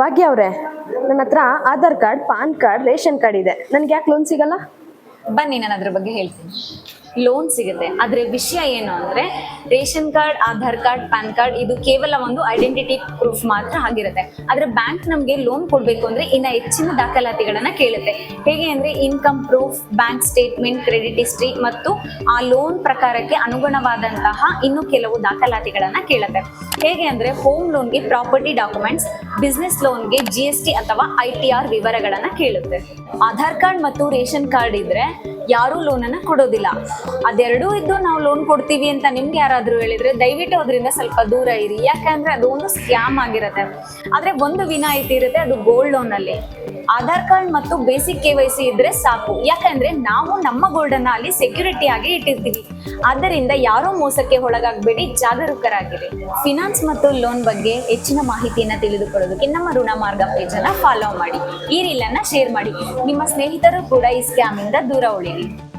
ಭಾಗ್ಯ ಅವರೇ, ನನ್ನ ಹತ್ರ Aadhaar card, PAN card, ration card ಇದೆ. ನನ್ಗೆ ಯಾಕೆ ಲೋನ್ ಸಿಗಲ್ಲ? ಬನ್ನಿ, ನಾನು ಅದ್ರ ಬಗ್ಗೆ ಹೇಳ್ತೀನಿ. ಲೋನ್ ಸಿಗುತ್ತೆ. ಆದ್ರೆ ವಿಷಯ ಏನು ಅಂದ್ರೆ ration card, Aadhaar card, PAN card ಇದು ಕೇವಲ ಒಂದು ಐಡೆಂಟಿಟಿ ಪ್ರೂಫ್ ಮಾತ್ರ ಆಗಿರುತ್ತೆ. ಆದ್ರೆ ಬ್ಯಾಂಕ್ ನಮಗೆ ಲೋನ್ ಕೊಡಬೇಕು ಅಂದ್ರೆ ಇನ್ನ ಹೆಚ್ಚಿನ ದಾಖಲಾತಿಗಳನ್ನ ಕೇಳುತ್ತೆ. ಹೇಗೆ ಅಂದ್ರೆ income proof bank statement credit history ಮತ್ತು ಆ ಲೋನ್ ಪ್ರಕಾರಕ್ಕೆ ಅನುಗುಣವಾದಂತಹ ಇನ್ನು ಕೆಲವು ದಾಖಲಾತಿಗಳನ್ನ ಕೇಳುತ್ತೆ. ಹೇಗೆ ಅಂದ್ರೆ ಹೋಮ್ ಲೋನ್ಗೆ ಪ್ರಾಪರ್ಟಿ ಡಾಕ್ಯುಮೆಂಟ್ಸ್ ಬಿಸ್ನೆಸ್ ಲೋನ್ಗೆ ಜಿ ಎಸ್ ಅಥವಾ ಐ ಟಿ ವಿವರಗಳನ್ನ ಕೇಳುತ್ತೆ. ಆಧಾರ್ ಕಾರ್ಡ್ ಮತ್ತು ರೇಷನ್ ಕಾರ್ಡ್ ಇದ್ರೆ ಯಾರೂ ಲೋನನ್ನು ಕೊಡೋದಿಲ್ಲ. ಅದೆರಡೂ ಇದ್ದು ನಾವು ಲೋನ್ ಕೊಡ್ತೀವಿ ಅಂತ ನಿಮ್ಗೆ ಯಾರಾದರೂ ಹೇಳಿದ್ರೆ ದಯವಿಟ್ಟು ಅದರಿಂದ ಸ್ವಲ್ಪ ದೂರ ಇರಿ. ಯಾಕಂದ್ರೆ ಅದು ಒಂದು ಸ್ಕ್ಯಾಮ್ ಆಗಿರುತ್ತೆ. ಆದರೆ ಒಂದು ವಿನಾಯಿತಿ ಇರುತ್ತೆ, ಅದು ಗೋಲ್ಡ್ ಲೋನಲ್ಲಿ ಆಧಾರ್ ಕಾರ್ಡ್ ಮತ್ತು ಬೇಸಿಕ್ ಕೆ ವೈ ಸಿ ಇದ್ರೆ ಸಾಕು. ಯಾಕಂದ್ರೆ ನಾವು ನಮ್ಮ ಗೋಲ್ಡ್ ಅನ್ನ ಅಲ್ಲಿ ಸೆಕ್ಯೂರಿಟಿ ಆಗಿ ಇಟ್ಟಿರ್ತೀವಿ. ಆದ್ದರಿಂದ ಯಾರೋ ಮೋಸಕ್ಕೆ ಒಳಗಾಗಬೇಡಿ, ಜಾಗರೂಕರಾಗಿರಿ. ಫಿನಾನ್ಸ್ ಮತ್ತು ಲೋನ್ ಬಗ್ಗೆ ಹೆಚ್ಚಿನ ಮಾಹಿತಿಯನ್ನು ತಿಳಿದುಕೊಳ್ಳೋದಕ್ಕೆ ನಮ್ಮ ಋಣ ಮಾರ್ಗ ಪೇಜ್ ಅನ್ನ ಫಾಲೋ ಮಾಡಿ. ಈ ರೀಲ್ ಅನ್ನ ಶೇರ್ ಮಾಡಿ. ನಿಮ್ಮ ಸ್ನೇಹಿತರು ಕೂಡ ಈ ಸ್ಕ್ಯಾಮ್ ಇಂದ ದೂರ Daily.